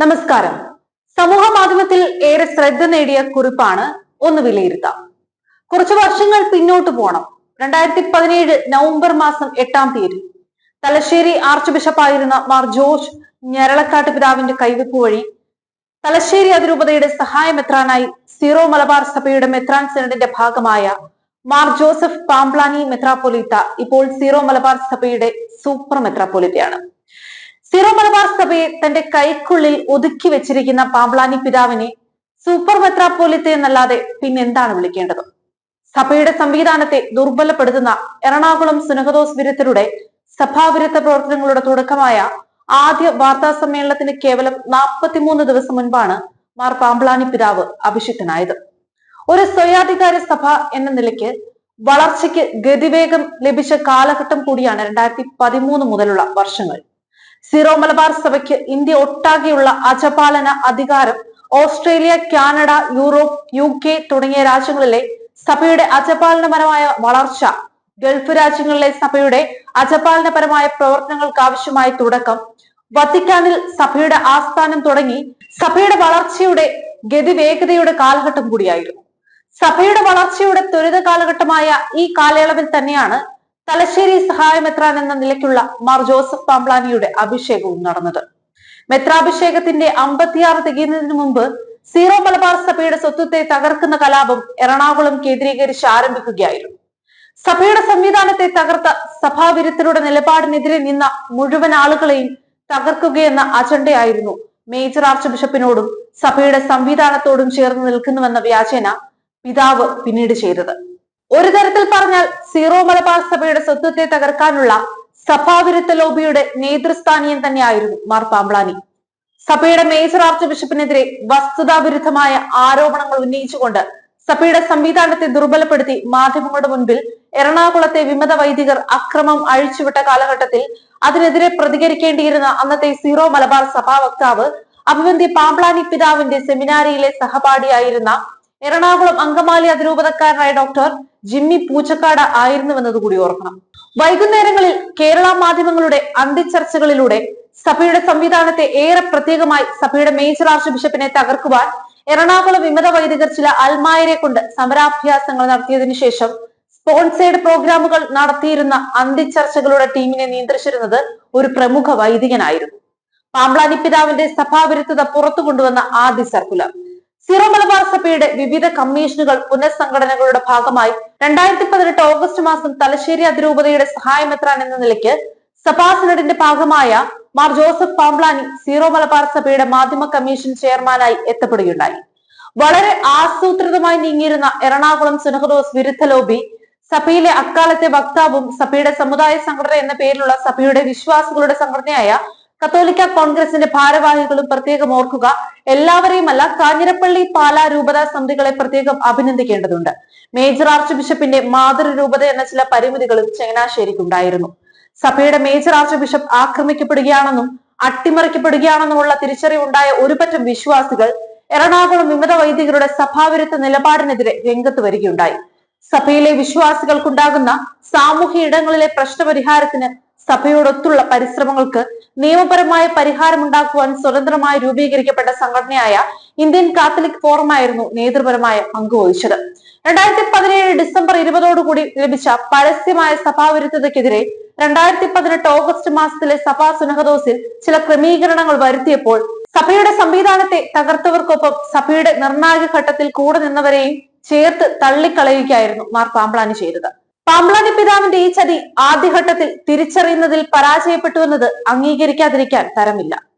നമസ്കാരം. സമൂഹ മാധ്യമത്തിൽ ഏറെ ശ്രദ്ധ നേടിയ കുറിപ്പാണ് ഒന്ന് വിലയിരുത്താം. കുറച്ചു വർഷങ്ങൾ പിന്നോട്ട് പോണം. രണ്ടായിരത്തി പതിനേഴ് നവംബർ മാസം എട്ടാം തീയതി. തലശ്ശേരി ആർച്ച് ബിഷപ്പായിരുന്ന മാർ ജോർജ് ഞരളക്കാട്ട് പിതാവിന്റെ കൈവെപ്പ് വഴി തലശ്ശേരി അതിരൂപതയുടെ സഹായ മെത്രാനായി സീറോ മലബാർ സഭയുടെ മെത്രാൻ സെനഡിന്റെ ഭാഗമായ മാർ ജോസഫ് പാംപ്ലാനി മെത്രാപ്പൊലീത്ത ഇപ്പോൾ സീറോ മലബാർ സഭയുടെ സൂപ്പർ മെത്രാപ്പൊലിത്തയാണ്. സീറോ മലബാർ സഭയെ തന്റെ കൈക്കുള്ളിൽ ഒതുക്കി വെച്ചിരിക്കുന്ന പാവ്ലാനി പിതാവിനെ സൂപ്പർ മെത്രാപ്പൊലിത്ത എന്നല്ലാതെ പിന്നെന്താണ് വിളിക്കേണ്ടത്? സഭയുടെ സംവിധാനത്തെ ദുർബലപ്പെടുത്തുന്ന എറണാകുളം സുനഹദോസ് വിരുദ്ധരുടെ സഭാവിരുദ്ധ പ്രവർത്തനങ്ങളുടെ തുടക്കമായ ആദ്യ വാർത്താ സമ്മേളനത്തിന് കേവലം നാൽപ്പത്തിമൂന്ന് ദിവസം മുൻപാണ് മാർ പാമ്പ്ലാനി പിതാവ് അഭിഷിക്തനായത്. ഒരു സ്വയാധികാര സഭ എന്ന നിലയ്ക്ക് വളർച്ചയ്ക്ക് ഗതിവേഗം ലഭിച്ച കാലഘട്ടം കൂടിയാണ് രണ്ടായിരത്തി പതിമൂന്ന് മുതലുള്ള വർഷങ്ങൾ. സീറോ മലബാർ സഭയ്ക്ക് ഇന്ത്യ ഒട്ടാകെയുള്ള അജപാലന അധികാരം Australia Canada Europe U K തുടങ്ങിയ രാജ്യങ്ങളിലെ സഭയുടെ അജപാലനപരമായ വളർച്ച ഗൾഫ് രാജ്യങ്ങളിലെ സഭയുടെ അജപാലനപരമായ പ്രവർത്തനങ്ങൾക്ക് ആവശ്യമായ തുടക്കം വത്തിക്കാനിൽ സഭയുടെ ആസ്ഥാനം തുടങ്ങി സഭയുടെ വളർച്ചയുടെ ഗതിവേഗതയുടെ കാലഘട്ടം കൂടിയായിരുന്നു. സഭയുടെ വളർച്ചയുടെ ത്വരിത കാലഘട്ടമായ ഈ കാലയളവിൽ തന്നെയാണ് തലശ്ശേരി സഹായ മെത്രാൻ എന്ന നിലയ്ക്കുള്ള മാർ ജോസഫ് പാംപ്ലാനിയുടെ അഭിഷേകവും നടന്നത്. മെത്രാഭിഷേകത്തിന്റെ അമ്പത്തിയാറ് തികയുന്നതിന് മുമ്പ് സീറോ മലബാർ സഭയുടെ സ്വത്വത്തെ തകർക്കുന്ന കലാപം എറണാകുളം കേന്ദ്രീകരിച്ച് ആരംഭിക്കുകയായിരുന്നു. സഭയുടെ സംവിധാനത്തെ തകർത്ത സഭാവിരുദ്ധരുടെ നിലപാടിനെതിരെ നിന്ന മുഴുവൻ ആളുകളെയും തകർക്കുകയെന്ന അജണ്ടയായിരുന്നു മേജർ ആർച്ച് ബിഷപ്പിനോടും സഭയുടെ സംവിധാനത്തോടും ചേർന്ന് നിൽക്കുന്നുവെന്ന വ്യാജേന പിതാവ് പിന്നീട് ചെയ്തത്. ഒരു തരത്തിൽ പറഞ്ഞാൽ സീറോ മലബാർ സഭയുടെ സ്വത്വത്തെ തകർക്കാനുള്ള സഭാവിരുദ്ധ ലോബിയുടെ നേതൃസ്ഥാനീയൻ തന്നെയായിരുന്നു മാർ പാമ്പ്ലാനി. സഭയുടെ മേജർ ആർച്ച് ബിഷപ്പിനെതിരെ വസ്തുതാവിരുദ്ധമായ ആരോപണങ്ങൾ ഉന്നയിച്ചുകൊണ്ട് സഭയുടെ സംവിധാനത്തെ ദുർബലപ്പെടുത്തി മാധ്യമങ്ങളുടെ മുൻപിൽ എറണാകുളത്തെ വിമത വൈദികർ അക്രമം അഴിച്ചുവിട്ട കാലഘട്ടത്തിൽ അതിനെതിരെ പ്രതികരിക്കേണ്ടിയിരുന്ന അന്നത്തെ സീറോ മലബാർ സഭാ വക്താവ് അഭിവന്തി പാമ്പ്ലാനി പിതാവിന്റെ സെമിനാരിയിലെ സഹപാഠിയായിരുന്ന എറണാകുളം അങ്കമാലി അതിരൂപതക്കാരനായ ഡോക്ടർ ജിമ്മി പൂച്ചക്കാട് ആയിരുന്നുവെന്നത് കൂടി ഓർക്കണം. വൈകുന്നേരങ്ങളിൽ കേരള മാധ്യമങ്ങളുടെ അന്തിച്ചർച്ചകളിലൂടെ സഭയുടെ സംവിധാനത്തെ ഏറെ പ്രത്യേകമായി സഭയുടെ മേജർ ആർച്ച് ബിഷപ്പിനെ തകർക്കുവാൻ എറണാകുളം വിമത വൈദികർ ചില അൽമായരെ കൊണ്ട് സമരാഭ്യാസങ്ങൾ നടത്തിയതിനു ശേഷം സ്പോൺസേഡ് പ്രോഗ്രാമുകൾ നടത്തിയിരുന്ന അന്തിച്ചർച്ചകളുടെ ടീമിനെ നിയന്ത്രിച്ചിരുന്നത് ഒരു പ്രമുഖ വൈദികനായിരുന്നു. പാമ്പ്ലാനി പിതാവിന്റെ സഭാവിരുദ്ധത പുറത്തു കൊണ്ടുവന്ന ആദ്യ സർക്കുലർ. സീറോ മലബാർ സഭയുടെ വിവിധ കമ്മീഷനുകൾ പുനഃസംഘടനകളുടെ ഭാഗമായി രണ്ടായിരത്തി പതിനെട്ട് ഓഗസ്റ്റ് മാസം തലശ്ശേരി അതിരൂപതയുടെ സഹായമെത്രാൻ എന്ന നിലയ്ക്ക് സഭാ സിനഡിന്റെ ഭാഗമായ മാർ ജോസഫ് പാംബ്ലാനി സീറോ മലബാർ സഭയുടെ മാധ്യമ കമ്മീഷൻ ചെയർമാനായി എത്തപ്പെടുകയുണ്ടായി. വളരെ ആസൂത്രിതമായി നീങ്ങിയിരുന്ന എറണാകുളം സുനഹദോസ് വിരുദ്ധ ലോബി സഭയിലെ അക്കാലത്തെ വക്താവും സഭയുടെ സമുദായ സംഘടന എന്ന പേരിലുള്ള സഭയുടെ വിശ്വാസികളുടെ സംഘടനയായ കത്തോലിക്ക കോൺഗ്രസിന്റെ ഭാരവാഹികളും പ്രത്യേകം ഓർക്കുക എല്ലാവരെയുമല്ല കാഞ്ഞിരപ്പള്ളി പാലാ രൂപത സമിതികളെ പ്രത്യേകം അഭിനന്ദിക്കേണ്ടതുണ്ട്. മേജർ ആർച്ച് ബിഷപ്പിന്റെ മാതൃരൂപത എന്ന ചില പരിമിതികളും ചങ്ങനാശ്ശേരിക്കുണ്ടായിരുന്നു. സഭയുടെ മേജർ ആർച്ച് ബിഷപ്പ് ആക്രമിക്കപ്പെടുകയാണെന്നും അട്ടിമറിക്കപ്പെടുകയാണെന്നുമുള്ള തിരിച്ചറിവുണ്ടായ ഒരുപറ്റം വിശ്വാസികൾ എറണാകുളം വിമത വൈദികരുടെ സഭാവിരുദ്ധ നിലപാടിനെതിരെ രംഗത്ത് വരികയുണ്ടായി. സഭയിലെ വിശ്വാസികൾക്കുണ്ടാകുന്ന സാമൂഹ്യ ഇടങ്ങളിലെ പ്രശ്നപരിഹാരത്തിന് സഭയോടൊത്തുള്ള പരിശ്രമങ്ങൾക്ക് നിയമപരമായ പരിഹാരമുണ്ടാക്കുവാൻ സ്വതന്ത്രമായി രൂപീകരിക്കപ്പെട്ട സംഘടനയായ ഇന്ത്യൻ കാത്തലിക് ഫോറമായിരുന്നു നേതൃപരമായ പങ്കുവഹിച്ചത്. രണ്ടായിരത്തി പതിനേഴ് ഡിസംബർ ഇരുപതോടുകൂടി ലഭിച്ച പരസ്യമായ സഭാവിരുദ്ധതയ്ക്കെതിരെ രണ്ടായിരത്തി പതിനെട്ട് ഓഗസ്റ്റ് മാസത്തിലെ സഭാ സുനഹദോസിൽ ചില ക്രമീകരണങ്ങൾ വരുത്തിയപ്പോൾ സഭയുടെ സംവിധാനത്തെ തകർത്തവർക്കൊപ്പം സഭയുടെ നിർണായക ഘട്ടത്തിൽ കൂടെ നിന്നവരെയും ചേർത്ത് തള്ളിക്കളയുകയായിരുന്നു മാർ പാമ്പ്ലാനി ചെയ്തത്. പാമ്പ്ലാനി പിതാവിന്റെ ഈ ചതി ആദ്യഘട്ടത്തിൽ തിരിച്ചറിയുന്നതിൽ പരാജയപ്പെട്ടു എന്നത് അംഗീകരിക്കാതിരിക്കാൻ തരമില്ല